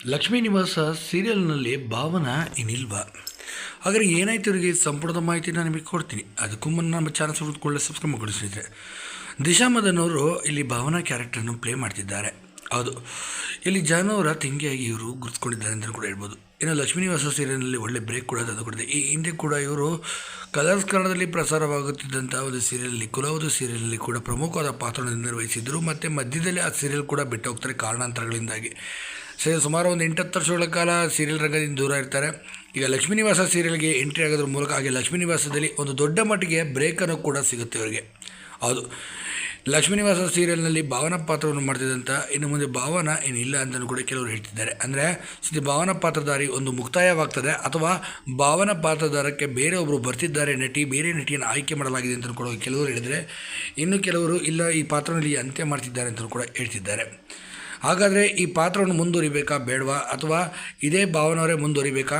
ಲಕ್ಷ್ಮೀ ನಿವಾಸ ಸೀರಿಯಲ್ನಲ್ಲಿ ಭಾವನ ಇನ್ನಿಲ್ವಾ ಹಾಗಾದ್ರೆ ಏನಾಯ್ತು ಇವರಿಗೆ? ಸಂಪೂರ್ಣದ ಮಾಹಿತಿ ನಾನು ನಿಮಗೆ ಕೊಡ್ತೀನಿ. ಅದಕ್ಕೂ ಮುನ್ನ ನಮ್ಮ ಚಾನಲ್ ಸುತ್ತಕೊಳ್ಳೆ ಸಬ್ಸ್ಕ್ರೈಬ್ ಮಾಡಿಸಿದ್ರೆ ದಿಶಾ ಮದನ್ ಅವರು ಇಲ್ಲಿ ಭಾವನಾ ಕ್ಯಾರೆಕ್ಟರ್ನ ಪ್ಲೇ ಮಾಡ್ತಿದ್ದಾರೆ. ಹೌದು. ಇಲ್ಲಿ ಜಾನವರ ತಂಗಿಯಾಗಿ ಇವರು ಗುರುತಿಸ್ಕೊಂಡಿದ್ದಾರೆ ಅಂತ ಕೂಡ ಹೇಳ್ಬೋದು. ಇನ್ನು ಲಕ್ಷ್ಮೀ ನಿವಾಸ ಸೀರಿಯಲ್ನಲ್ಲಿ ಒಳ್ಳೆ ಬ್ರೇಕ್ ಕೂಡ ತಂದು ಕೊಟ್ಟಿದೆ ಈ ಹಿಂದೆ ಕೂಡ ಇವರು ಕಲರ್ಸ್ ಕನ್ನಡದಲ್ಲಿ ಪ್ರಸಾರವಾಗುತ್ತಿದ್ದಂಥ ಒಂದು ಸೀರಿಯಲ್ನಲ್ಲಿ ಕುಲವದು ಸೀರಿಯಲ್ನಲ್ಲಿ ಕೂಡ ಪ್ರಮುಖವಾದ ಪಾತ್ರವನ್ನು ನಿರ್ವಹಿಸಿದ್ದರು ಮತ್ತು ಮಧ್ಯದಲ್ಲಿ ಆ ಸೀರಿಯಲ್ ಕೂಡ ಬಿಟ್ಟು ಹೋಗ್ತಾರೆ ಕಾರಣಾಂತರಗಳಿಂದಾಗಿ. ಸರಿ, ಸುಮಾರು ಒಂದು ಎಂಟತ್ತು ವರ್ಷಗಳ ಕಾಲ ಸೀರಿಯಲ್ ರಂಗದಿಂದ ದೂರ ಇರ್ತಾರೆ. ಈಗ ಲಕ್ಷ್ಮೀ ನಿವಾಸ ಸೀರಿಯಲ್ಗೆ ಎಂಟ್ರಿ ಆಗೋದ್ರ ಮೂಲಕ ಹಾಗೆ ಲಕ್ಷ್ಮೀ ನಿವಾಸದಲ್ಲಿ ಒಂದು ದೊಡ್ಡ ಮಟ್ಟಿಗೆ ಬ್ರೇಕನ್ನು ಕೂಡ ಸಿಗುತ್ತೆ ಅವರಿಗೆ ಹೌದು. ಲಕ್ಷ್ಮೀ ನಿವಾಸ ಸೀರಿಯಲ್ನಲ್ಲಿ ಭಾವನ ಪಾತ್ರವನ್ನು ಮಾಡ್ತಿದ್ದಂಥ ಇನ್ನು ಮುಂದೆ ಭಾವನ ಏನಿಲ್ಲ ಅಂತಲೂ ಕೂಡ ಕೆಲವರು ಹೇಳ್ತಿದ್ದಾರೆ. ಅಂದರೆ, ಸುದ್ದಿ ಭಾವನ ಪಾತ್ರಧಾರಿ ಒಂದು ಮುಕ್ತಾಯವಾಗ್ತದೆ, ಅಥವಾ ಭಾವನ ಪಾತ್ರಧಾರಕ್ಕೆ ಬೇರೆ ಒಬ್ಬರು ಬರ್ತಿದ್ದಾರೆ ನಟಿ, ಬೇರೆ ನಟಿಯನ್ನು ಆಯ್ಕೆ ಮಾಡಲಾಗಿದೆ ಅಂತಲೂ ಕೂಡ ಕೆಲವರು ಹೇಳಿದರೆ, ಇನ್ನು ಕೆಲವರು, ಇಲ್ಲ, ಈ ಪಾತ್ರನಲ್ಲಿ ಅಂತ್ಯ ಮಾಡ್ತಿದ್ದಾರೆ ಅಂತಲೂ ಕೂಡ ಹೇಳ್ತಿದ್ದಾರೆ. ಹಾಗಾದರೆ ಈ ಪಾತ್ರವನ್ನು ಮುಂದುವರಿಬೇಕಾ ಬೇಡವಾ ಅಥವಾ ಇದೇ ಭಾವನವರೇ ಮುಂದುವರಿಬೇಕಾ?